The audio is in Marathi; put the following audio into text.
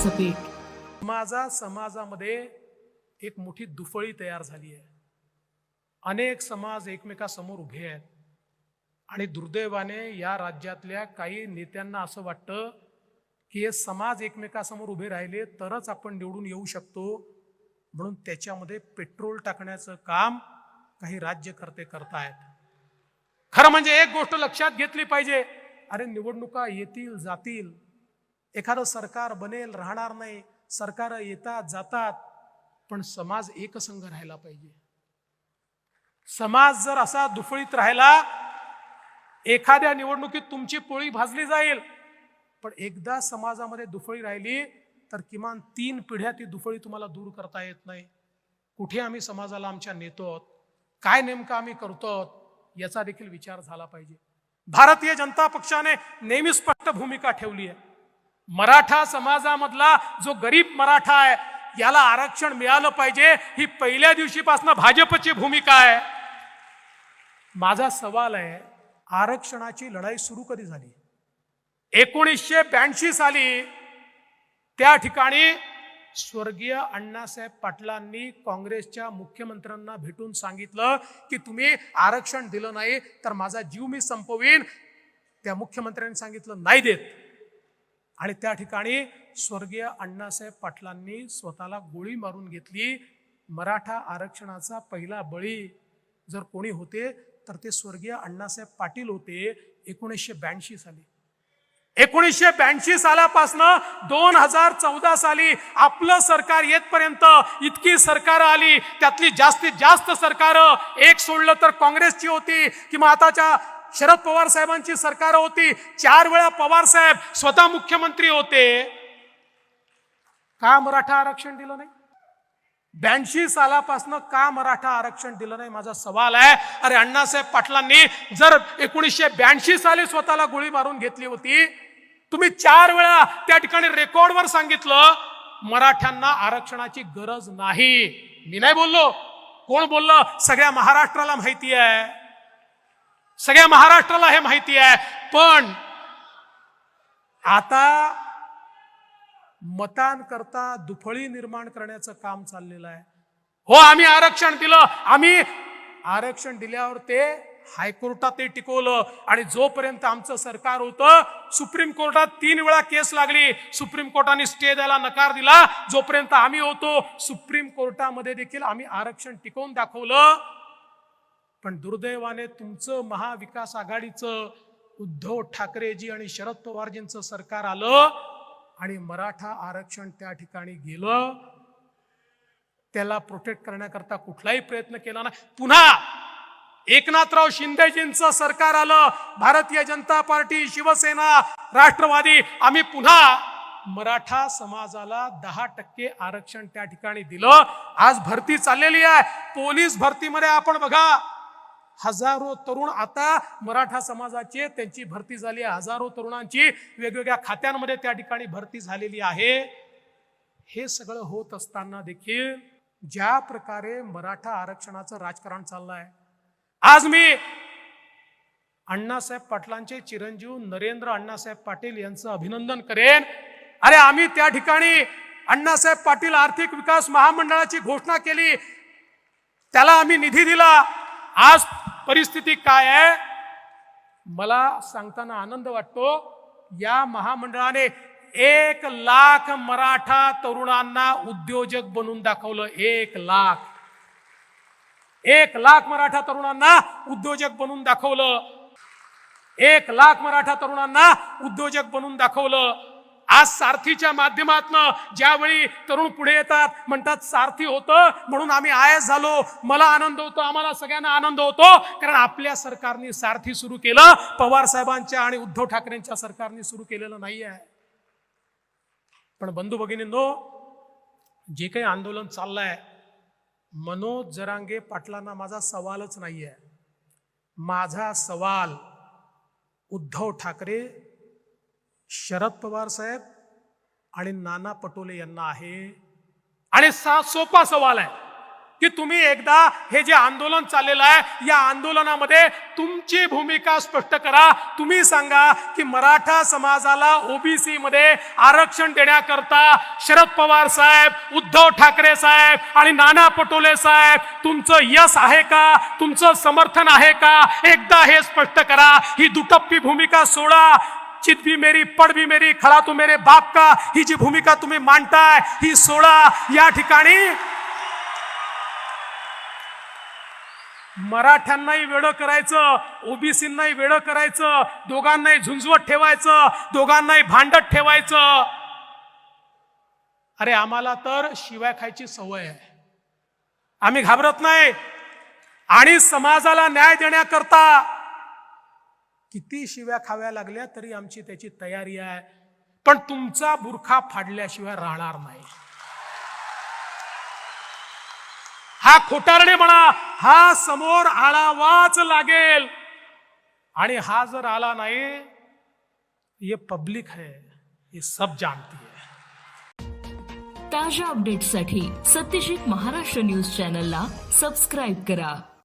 व्यासपीठ. माझा समाजामध्ये एक मोठी दुफळी तयार झाली आहे. अनेक समाज एकमेकासमोर उभे आहेत. आणि दुर्दैवाने या राज्यातल्या काही नेत्यांना असं वाटतं की हे समाज एकमेकासमोर उभे राहिले तरच आपण निवडून येऊ शकतो. म्हणून त्याच्यामध्ये पेट्रोल टाकण्याचं काम काही राज्यकर्ते करतायत. खरं म्हणजे एक गोष्ट लक्षात घेतली पाहिजे. अरे निवडणुका येतील जातील. एखादं सरकार बनेल राहणार नाही सरकार येतात जातात पण समाज एकसंघ राहायला पाहिजे. समाज जर असा दुफळीत राहिला एखाद्या निवडणुकीत तुमची पोळी भाजली जाईल पण एकदा समाजामध्ये दुफळी राहिली तर किमान तीन पिढ्या ती दुफळी तुम्हाला दूर करता येत नाही. कुठे आम्ही समाजाला आमच्या नेतो आहोत? काय नेमकं आम्ही करतो आहोत? याचा देखील विचार झाला पाहिजे. भारतीय जनता पक्षाने नेहमी स्पष्ट भूमिका ठेवली आहे. मराठा समाजामधला जो गरीब मराठा आहे याला आरक्षण मिळालं पाहिजे ही पहिल्या दिवशीपासून भाजपची भूमिका आहे. माझा सवाल आहे आरक्षणाची लढाई सुरू कधी झाली? एकोणीसशे ब्याऐंशी साली त्या ठिकाणी स्वर्गीय अण्णासाहेब पाटलांनी काँग्रेसच्या मुख्यमंत्र्यांना भेटून सांगितलं की तुम्ही आरक्षण दिलं नाही तर माझा जीव मी संपवीन. त्या मुख्यमंत्र्यांनी सांगितलं नाही देत. आणि त्या ठिकाणी स्वर्गीय अण्णासाहेब पाटलांनी स्वतःला गोळी मारून घेतली. मराठा आरक्षणाचा पहिला बळी जर कोणी होते तर ते स्वर्गीय अण्णासाहेब पाटील होते. एकोणीसशे ब्याऐंशी साली. एकोणीसशे ब्याऐंशी सालापासनं दोन हजार चौदा साली आपलं सरकार येतपर्यंत इतकी सरकार आली. त्यातली जास्तीत जास्त सरकार एक सोडलं तर काँग्रेसची होती. किंवा आताच्या शरद पवार साहेबांची सरकार होती. चार वेळा पवार साहेब स्वतः मुख्यमंत्री होते. का मराठा आरक्षण दिलं नाही? ब्याऐंशी सालापासून का मराठा आरक्षण दिलं नाही? माझा सवाल आहे. अरे अण्णासाहेब पाटलांनी जर एकोणीसशे ब्याऐंशी साली स्वतःला गोळी मारून घेतली होती तुम्ही चार वेळा त्या ठिकाणी रेकॉर्डवर सांगितलं मराठ्यांना आरक्षणाची गरज नाही. मी नाही बोललो. कोण बोललं? सगळ्या महाराष्ट्राला माहिती आहे. सगळ्या महाराष्ट्राला हे माहिती आहे. पण आता मतांकरता दुफळी निर्माण करण्याचं काम चाललेलं आहे. हो आम्ही आरक्षण दिलं. आम्ही आरक्षण दिल्यावर ते हायकोर्टात ते टिकवलं. आणि जोपर्यंत आमचं सरकार होतं सुप्रीम कोर्टात तीन वेळा केस लागली. सुप्रीम कोर्टाने स्टे द्यायला नकार दिला. जोपर्यंत आम्ही होतो सुप्रीम कोर्टामध्ये देखील आम्ही आरक्षण टिकवून दाखवलं. पण दुर्दैवाने तुमचं महाविकास आघाडीचं उद्धव ठाकरेजी आणि शरद पवारजींचं सरकार आलं आणि मराठा आरक्षण त्या ठिकाणी गेलं. त्याला प्रोटेक्ट करण्याकरता कुठलाही प्रयत्न केला नाही. पुन्हा एकनाथराव शिंदेजींचं सरकार आलं. भारतीय जनता पार्टी शिवसेना राष्ट्रवादी. आम्ही पुन्हा मराठा समाजाला दहा टक्के आरक्षण त्या ठिकाणी दिलं. आज भरती चाललेली आहे. पोलीस भरतीमध्ये आपण बघा. हजारो तरुण आता मराठा समाजाचे त्यांची भरती झाली आहे. हजारो तरुणांची वेगवेगळ्या खात्यांमध्ये त्या ठिकाणी भरती झालेली आहे. हे सगळं होत असताना देखील ज्या प्रकारे मराठा आरक्षणाचं राजकारण चाललं आहे आज मी अण्णासाहेब पाटलांचे चिरंजीव नरेंद्र अण्णासाहेब पाटील यांचं अभिनंदन करेन. अरे आम्ही त्या ठिकाणी अण्णासाहेब पाटील आर्थिक विकास महामंडळाची घोषणा केली. त्याला आम्ही निधी दिला. आज परिस्थिती काय आहे? मला सांगताना आनंद वाटतो या महामंडळाने एक लाख मराठा तरुणांना उद्योजक बनून दाखवलं. एक लाख. एक लाख मराठा तरुणांना उद्योजक बनून दाखवलं. एक लाख मराठा तरुणांना उद्योजक बनून दाखवलं. आज सारथीच्या माध्यमातनं ज्यावेळी तरुण पुढे येतात म्हणतात सारथी होतं म्हणून आम्ही आयस झालो. मला आनंद होतो आम्हाला सगळ्यांना आनंद होतो. कारण आपल्या सरकारने सारथी सुरू केलं. पवार साहेबांच्या आणि उद्धव ठाकरेंच्या सरकारने सुरू केलेलं नाही आहे पण बंधू भगिनींनो जे काही आंदोलन चाललंय मनोज जरांगे पाटलांना माझा सवालच नाही आहे माझा सवाल उद्धव ठाकरे शरद पवार साहेब आणि नाना पटोले यांना आहे. आणि सा सोपा सवाल आहे की तुम्ही एकदा हे जे आंदोलन चाललेलं आहे या आंदोलनामध्ये तुमची भूमिका स्पष्ट करा. तुम्ही सांगा की मराठा समाजाला ओबीसी मध्ये आरक्षण देण्याकरता शरद पवार साहेब उद्धव ठाकरे साहेब आणि नाना पटोले साहेब तुमचं यश आहे का? तुमचं समर्थन आहे का? एकदा हे स्पष्ट करा. ही दुटप्पी भूमिका सोडा. चित भी मेरी पड भी मेरी खडा तू मेरे बाप का ही जी भूमिका तुम्ही मांडताय ही सोडा या ठिकाणी। मराठ्यांनाही वेळ करायचं ओबीसींनाही वेळ करायचं दोघांनाही झुंजवत ठेवायचं दोघांनाही भांडत ठेवायचं. अरे आम्हाला तर शिवाय खायची सवय आहे. आम्ही घाबरत नाही. आणि समाजाला न्याय देण्याकरता किती शिव्या खाव्या लागल्या तरी आमची त्याची तयारी आहे. पण तुमचा बुरखा फाडल्याशिवाय राहणार नाही. हा खोटारडे म्हणा हा समोर आळावाच लागेल. आणि हा जर आला नाही ये पब्लिक है ये सब जानती है ताज्या अपडेट्ससाठी सत्यजित महाराष्ट्र न्यूज चॅनलला सबस्क्राईब करा.